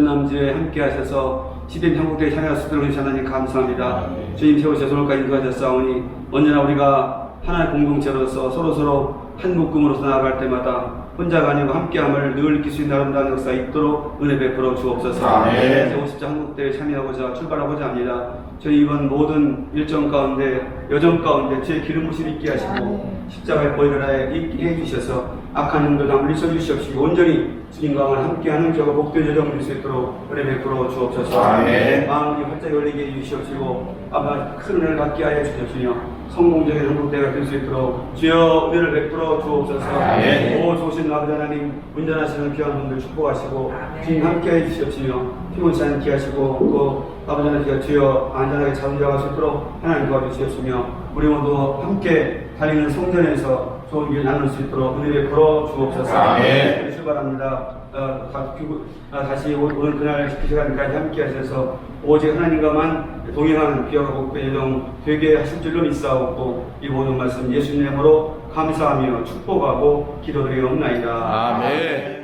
전남지에 함께 하셔서 시대 한국대에 찬양할 수 있도록 해주신 하나님 감사합니다. 주님 세우셔서 오늘까지 인도하셨사오니 언제나 우리가 하나의 공동체로서 서로서로 한 묶음으로서 나아갈 때마다 혼자가 아니고 함께함을 늘 느낄 수 있는 아름다운 역사 있도록 은혜 베풀어 주옵소서. 아멘. 제50자 한국대에 참여하고자 출발하고자 합니다. 저희 이번 모든 일정 가운데 여정 가운데 제 기름 부심 있게 하시고 십자가의 보혈을 있게 해주셔서 악한 영들 다 물리쳐 주시옵시고 온전히 주님과 함께하는 저가 복된 여정 누릴 수 있도록 은혜 베풀어 주옵소서. 아멘. 마음이 활짝 열리게 해주시옵시고 아마 큰 은혜를 갖게 하여 주시옵시며 성공적인 한국대가 될 수 있도록 주여 은혜를 베풀어 주옵소서. 아멘. 오 좋으신 아버지 하나님 운전하시는 귀한 분들 축복하시고 주님 함께 해주시옵시며 피곤치 않게 하시고 또 아버지 하나님 주여 안전하게 잘 운전할 수 있도록 하나님 도와주시옵시며 우리 모두 함께 달리는 성전에서 좋은 길 나눌 수 있도록 은혜를 베풀어 주옵소서. 아멘. 출발합니다. 어, 다, 규- 아, 다시 오- 오늘 그날 그 시간까지 함께 하셔서 오직 하나님과만 동행하는 복된 여정 되게 하실 줄로 믿사옵고 이 모든 말씀 예수님의 이름으로 감사하며 축복하고 기도드리옵나이다. 아멘.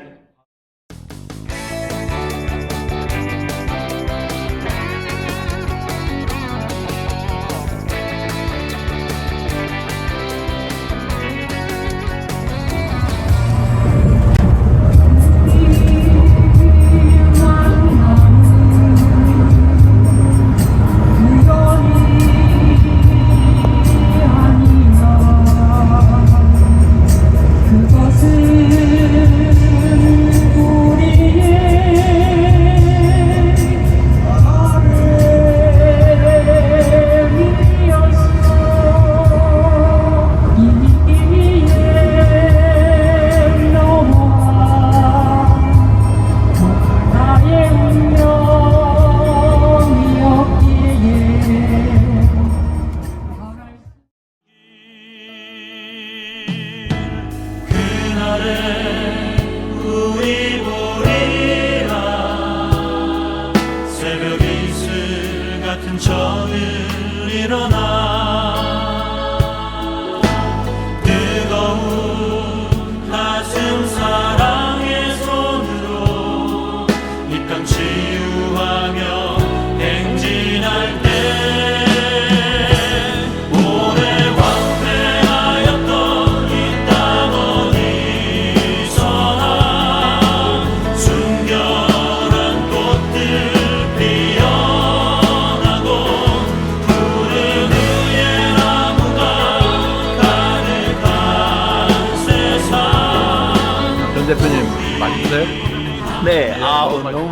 같은 저늘 일어나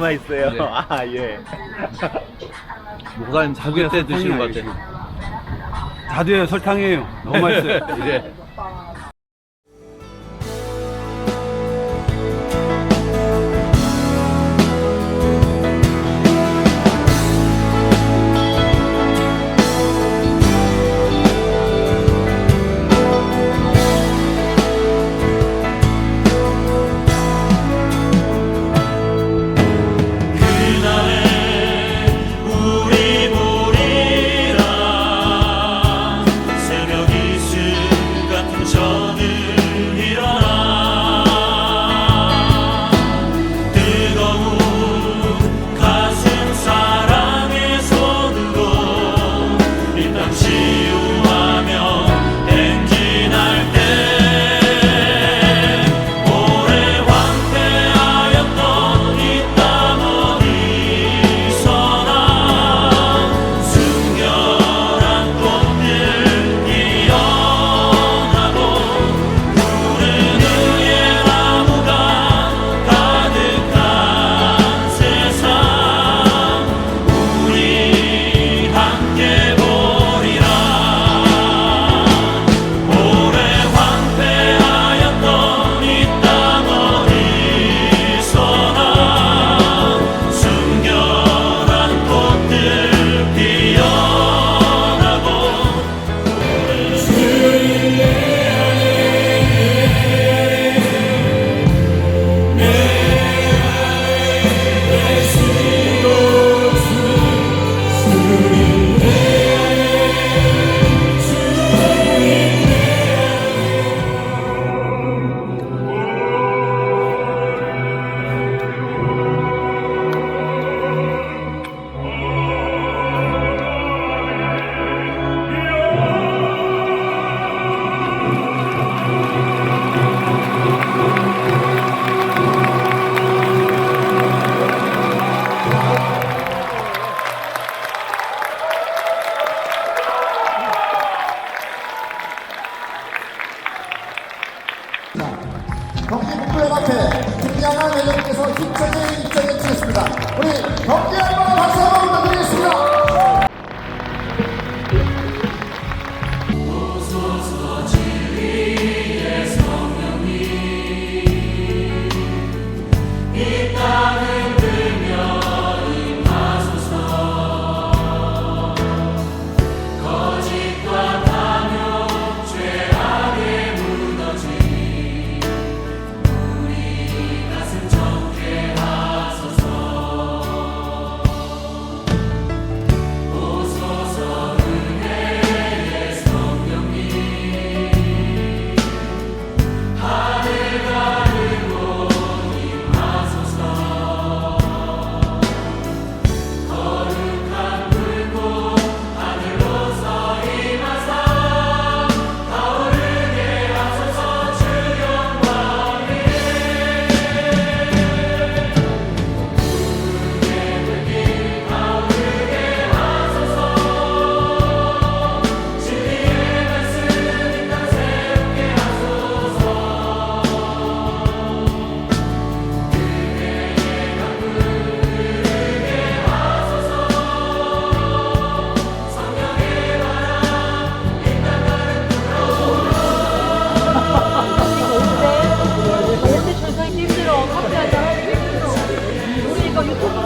아, 너무 맛있어요. 네. 아, 예. 목사님 자주 때 드시는 것 같아요. 다돼요 설탕이에요. 너무 맛있어요. 이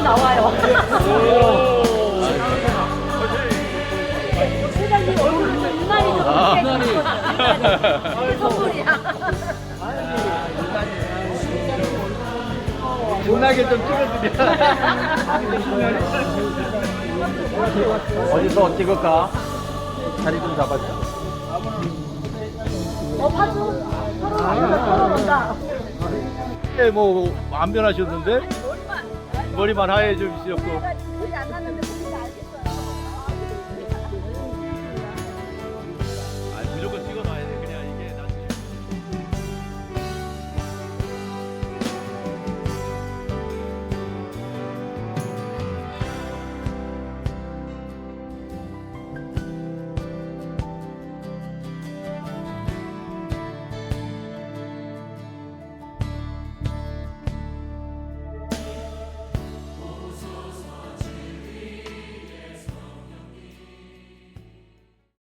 나와요. 회장님 얼굴은 좀 유난히 좀 이게 선물이야. 존나게 좀 찍어주냐. 어디서 찍을까? 자리 좀 잡아줘. 어, 파주? 서로 온다. 네, 뭐 안 변하셨는데 머리만. 소리 안 났는데